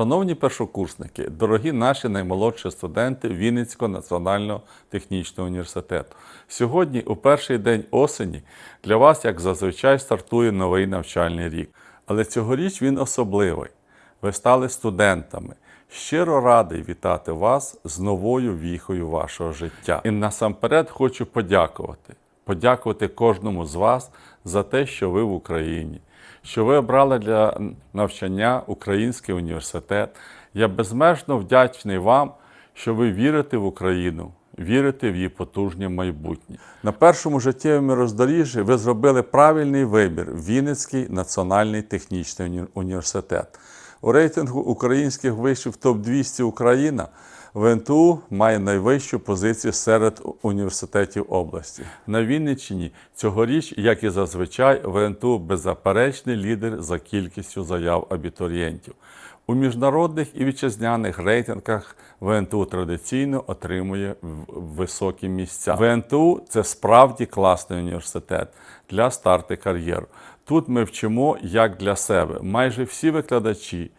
Шановні першокурсники, дорогі наші наймолодші студенти Вінницького національного технічного університету. Сьогодні, у перший день осені, для вас, як зазвичай, стартує новий навчальний рік. Але цьогоріч він особливий. Ви стали студентами. Щиро радий вітати вас з новою віхою вашого життя. І насамперед хочу подякувати. Подякувати кожному з вас за те, що ви в Україні, що ви обрали для навчання Український університет. Я безмежно вдячний вам, що ви вірите в Україну, вірите в її потужне майбутнє. На першому життєвому роздоріжжі ви зробили правильний вибір Вінницький національний технічний університет. У рейтингу українських вишів топ-200 Україна ВНТУ має найвищу позицію серед університетів області. На Вінниччині цьогоріч, як і зазвичай, ВНТУ беззаперечний лідер за кількістю заяв абітурієнтів. У міжнародних і вітчизняних рейтингах ВНТУ традиційно отримує високі місця. ВНТУ це справді класний університет для старти кар'єру. Тут ми вчимо як для себе. Майже всі викладачі,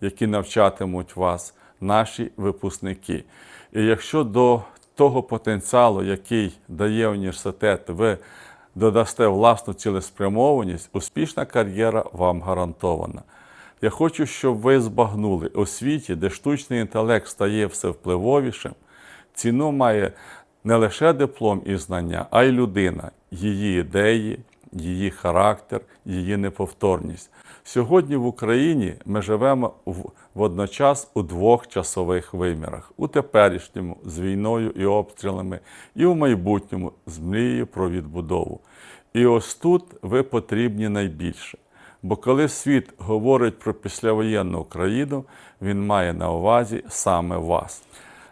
які навчатимуть вас, наші випускники. І якщо до того потенціалу, який дає університет, ви додасте власну цілеспрямованість, успішна кар'єра вам гарантована. Я хочу, щоб ви збагнули у світі, де штучний інтелект стає все впливовішим, ціну має не лише диплом і знання, а й людина, її ідеї, її характер, її неповторність. Сьогодні в Україні ми живемо в- водночас у двох часових вимірах: у теперішньому з війною і обстрілами, і у майбутньому з мрією про відбудову. І ось тут ви потрібні найбільше. Бо коли світ говорить про післявоєнну Україну, він має на увазі саме вас.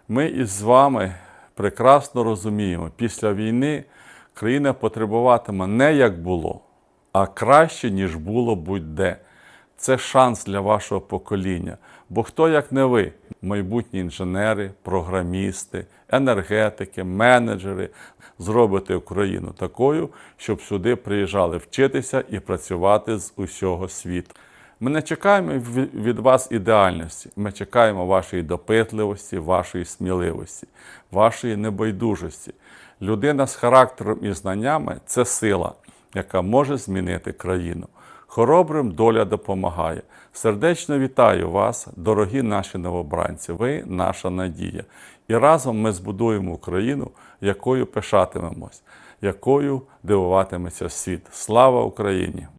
Ми із вами прекрасно розуміємо, після війни країна потребуватиме не як було, а краще, ніж було будь-де. Це шанс для вашого покоління. Бо хто як не ви, майбутні інженери, програмісти, енергетики, менеджери, зробите Україну такою, щоб сюди приїжджали вчитися і працювати з усього світу. Ми не чекаємо від вас ідеальності. Ми чекаємо вашої допитливості, вашої сміливості, вашої небайдужості. Людина з характером і знаннями це сила, яка може змінити країну. Хоробрим доля допомагає. Сердечно вітаю вас, дорогі наші новобранці. Ви наша надія. І разом ми збудуємо Україну, якою пишатимемось, якою дивуватиметься світ. Слава Україні!